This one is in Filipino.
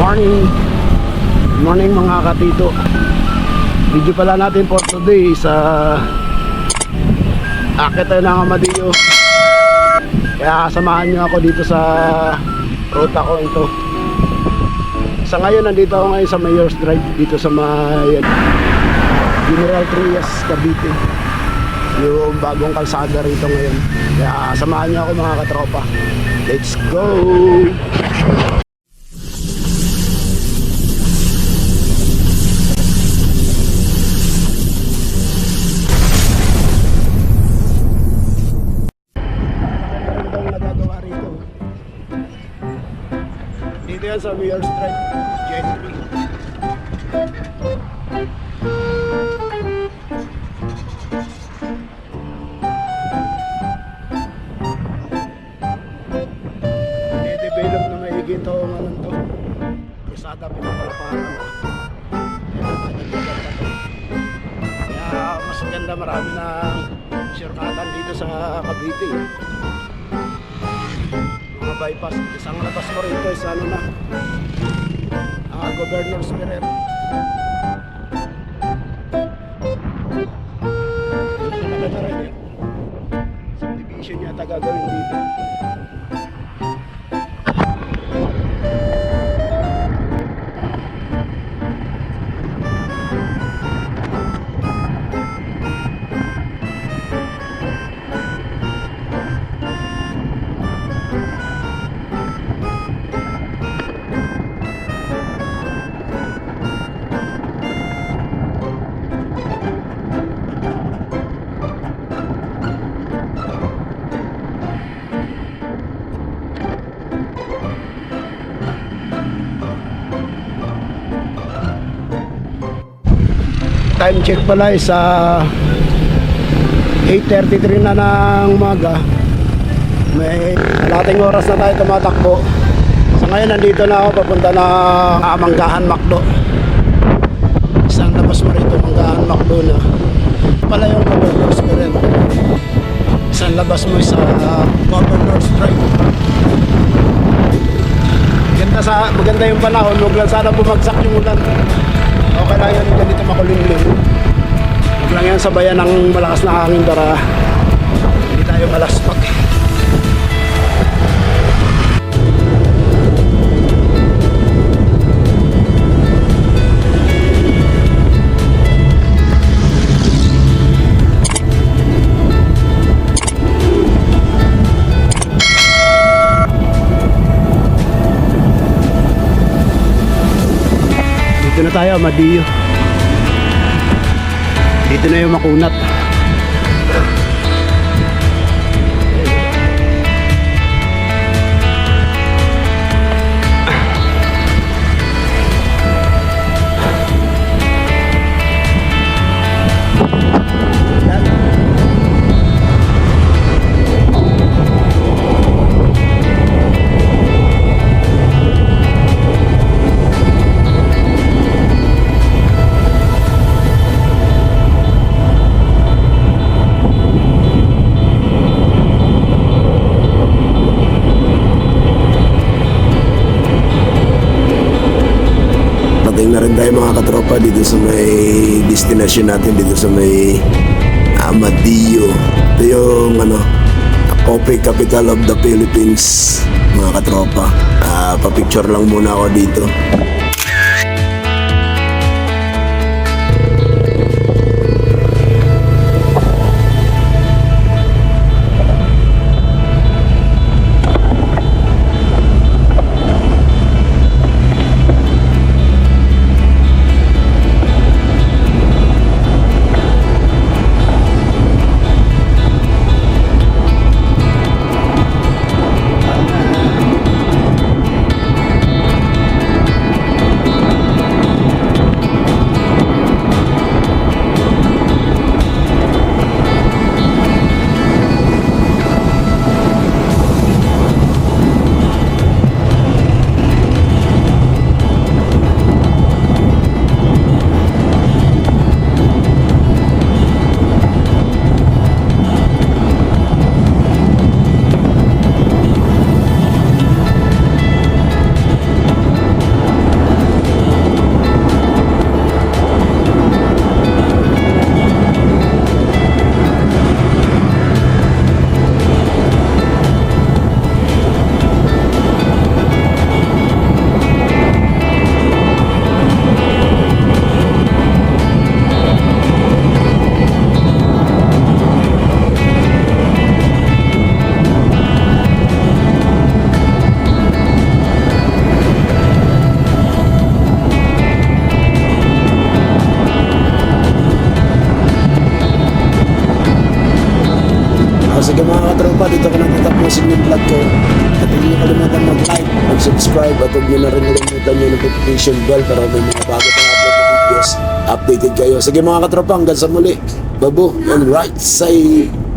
morning. Morning mga katito. Video pala natin for today sa akit tayo ng Amadeo. Kaya samahan nyo ako dito sa ruta ko ito. Sa ngayon, nandito ako ngayon sa Mayor's Drive dito sa may General Trias, Cavite. Yung bagong kalsada rito ngayon. Kaya samahan nyo ako mga katropa. Let's go! Dito yan sa Mayor's Drive, Gentry. Dinidevelop na maigi ito ang ano to. Kusada nagaganda to. Kaya mas maganda marami na sirkatan dito sa Cavite. Bypass. Isang labas mo rito is ano na. Ah, Governor's rin yun. Subdivision yata gagawin dito. Time check pala is uh, 8.33 na ng umaga. May kalating oras na tayo tumatakbo. So ngayon nandito na ako papunta na Amanggahan Macdo. Isang labas mo rito Manggahan Macdo na. Pala yung Governor's Ferrer isang labas mo sa uh, Governor's Drive Ganda sa maganda yung panahon, huwag lang sana bumagsak yung ulan. Okay lang yan, ganito makulimlim. Huwag lang yan sabayan ng malakas na hangin para Dito na tayo, Madiyo. Dito na yung makunat. Rin tayo mga katropa dito sa may destination natin dito sa may Amadillo. Ito yung ano, coffee capital of the Philippines mga katropa. Ah, pa-picture lang muna ako dito. yung vlog ko. At huwag nyo kalimutan mag-like, mag-subscribe at huwag nyo na rin kalimutan yung notification bell para may mga bago pang upload na videos. Updated kayo. Sige mga katropa, hanggang sa muli. Babu and right side.